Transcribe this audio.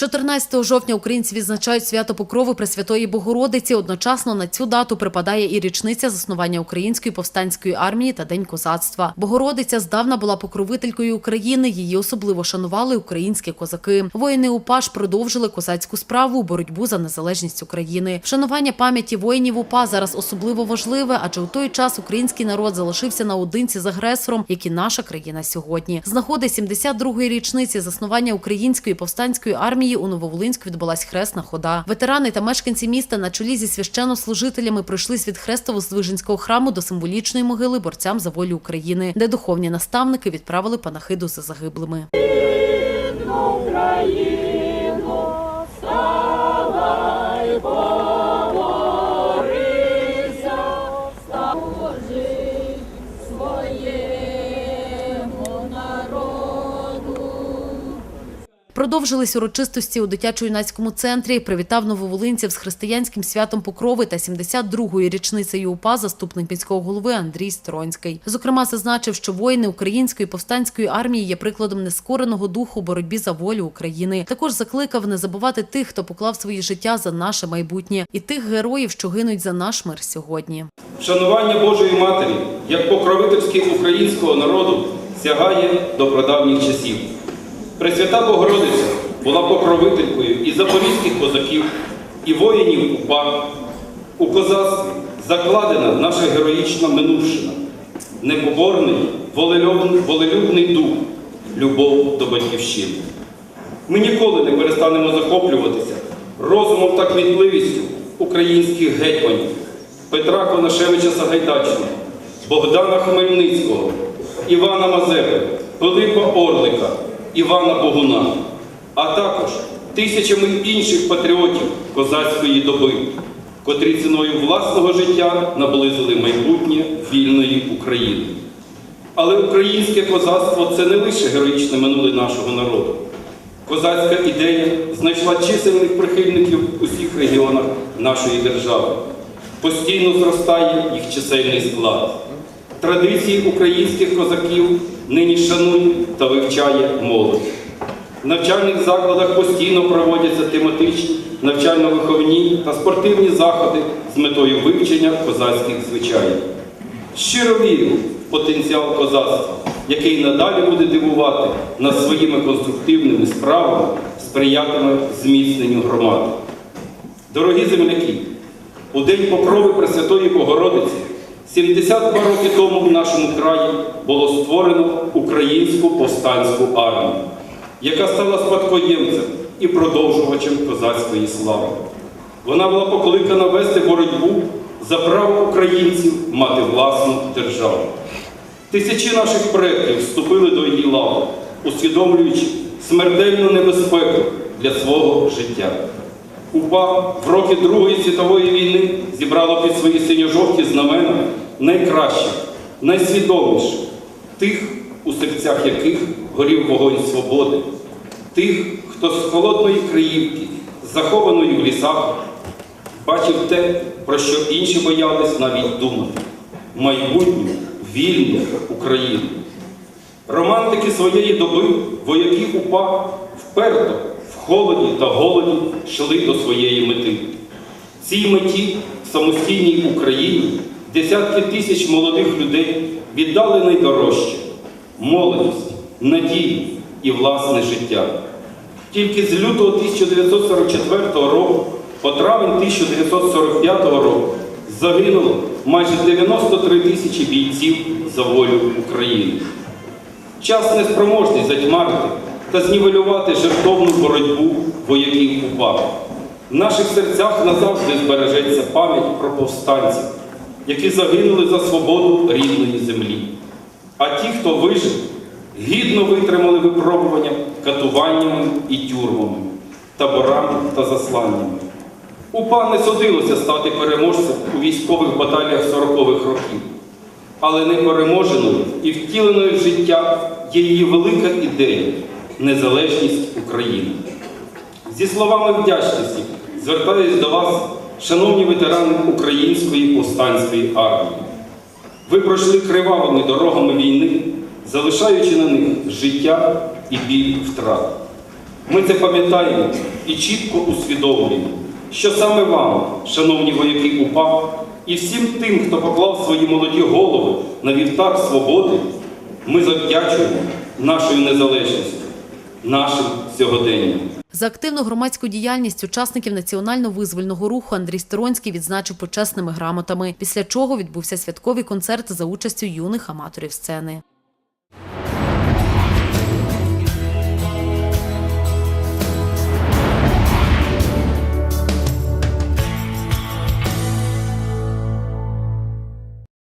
14 жовтня українці відзначають свято Покрови Пресвятої Богородиці. Одночасно на цю дату припадає і річниця заснування української повстанської армії та День козацтва. Богородиця здавна була покровителькою України. Її особливо шанували українські козаки. Воїни УПА ж продовжили козацьку справу боротьбу за незалежність України. Вшанування пам'яті воїнів УПА зараз особливо важливе, адже у той час український народ залишився наодинці з агресором, як і наша країна сьогодні. З нагоди 72-ї річниці заснування української повстанської армії у Нововолинську відбулась хресна хода. Ветерани та мешканці міста на чолі зі священнослужителями пройшлись від хрестово Звиженського храму до символічної могили борцям за волю України, де духовні наставники відправили панахиду за загиблими. Продовжились урочистості у дитячо-юнацькому центрі. Привітав нововолинців з християнським святом Покрови та 72-ї річницею УПА заступник міського голови Андрій Стронський. Зокрема, зазначив, що воїни української повстанської армії є прикладом нескореного духу боротьбі за волю України. Також закликав не забувати тих, хто поклав свої життя за наше майбутнє, і тих героїв, що гинуть за наш мир сьогодні. Вшанування Божої Матері як покровительськи українського народу сягає до прадавніх часів. Пресвята Богородиця була покровителькою і запорізьких козаків, і воїнів УПА. У козацтві закладена наша героїчна минувшина, непоборний, волелюбний, дух, любов до батьківщини. Ми ніколи не перестанемо захоплюватися розумом та кмітливістю українських гетьманів Петра Конашевича Сагайдачного, Богдана Хмельницького, Івана Мазепи, Пилипа Орлика, Івана Богуна, а також тисячами інших патріотів козацької доби, котрі ціною власного життя наблизили майбутнє вільної України. Але українське козацтво це не лише героїчне минуле нашого народу. Козацька ідея знайшла чисельних прихильників у всіх регіонах нашої держави. Постійно зростає їх чисельний склад. Традиції українських козаків нині шанує та вивчає молодь. В навчальних закладах постійно проводяться тематичні, навчально-виховні та спортивні заходи з метою вивчення козацьких звичаїв. Щиро вірю в потенціал козацтва, який надалі буде дивувати нас своїми конструктивними справами, сприятиме зміцненню громади. Дорогі земляки, у День Покрови Пресвятої Богородиці 72 роки тому в нашому краї було створено Українську повстанську армію, яка стала спадкоємцем і продовжувачем козацької слави. Вона була покликана вести боротьбу за право українців мати власну державу. Тисячі наших предків вступили до її лав, усвідомлюючи смертельну небезпеку для свого життя. УПА в роки Другої світової війни зібрало під свої синьо-жовті знамена найкращих, найсвідоміших, тих, у серцях яких горів вогонь свободи, тих, хто з холодної Криївки, захованої в лісах, бачив те, про що інші боялись навіть думати майбутню вільну Україну. Романтики своєї доби вояки УПА вперто холоді та голоді йшли до своєї мети. Цій меті в самостійній Україні десятки тисяч молодих людей віддали найдорожче молодість, надію і власне життя. Тільки з лютого 1944 року по травень 1945 року загинуло майже 93 тисячі бійців за волю України. Час неспроможний затьмарити та знівелювати жертовну боротьбу вояків УПА. В наших серцях назавжди збережеться пам'ять про повстанців, які загинули за свободу рідної землі. А ті, хто вижив, гідно витримали випробування катуваннями і тюрмами, таборами та засланнями. УПА не судилося стати переможцем у військових баталіях 40-х років, але непереможеною і втіленою в життя є її велика ідея незалежність України. Зі словами вдячності звертаюсь до вас, шановні ветерани Української повстанської армії. Ви пройшли кривавими дорогами війни, залишаючи на них життя і біль втрат. Ми це пам'ятаємо і чітко усвідомлюємо, що саме вам, шановні вояки УПА, і всім тим, хто поклав свої молоді голови на вівтар свободи, ми завдячуємо нашою незалежністю, нашим сьогоденням. За активну громадську діяльність учасників національно-визвольного руху Андрій Сторонський відзначив почесними грамотами, після чого відбувся святковий концерт за участю юних аматорів сцени.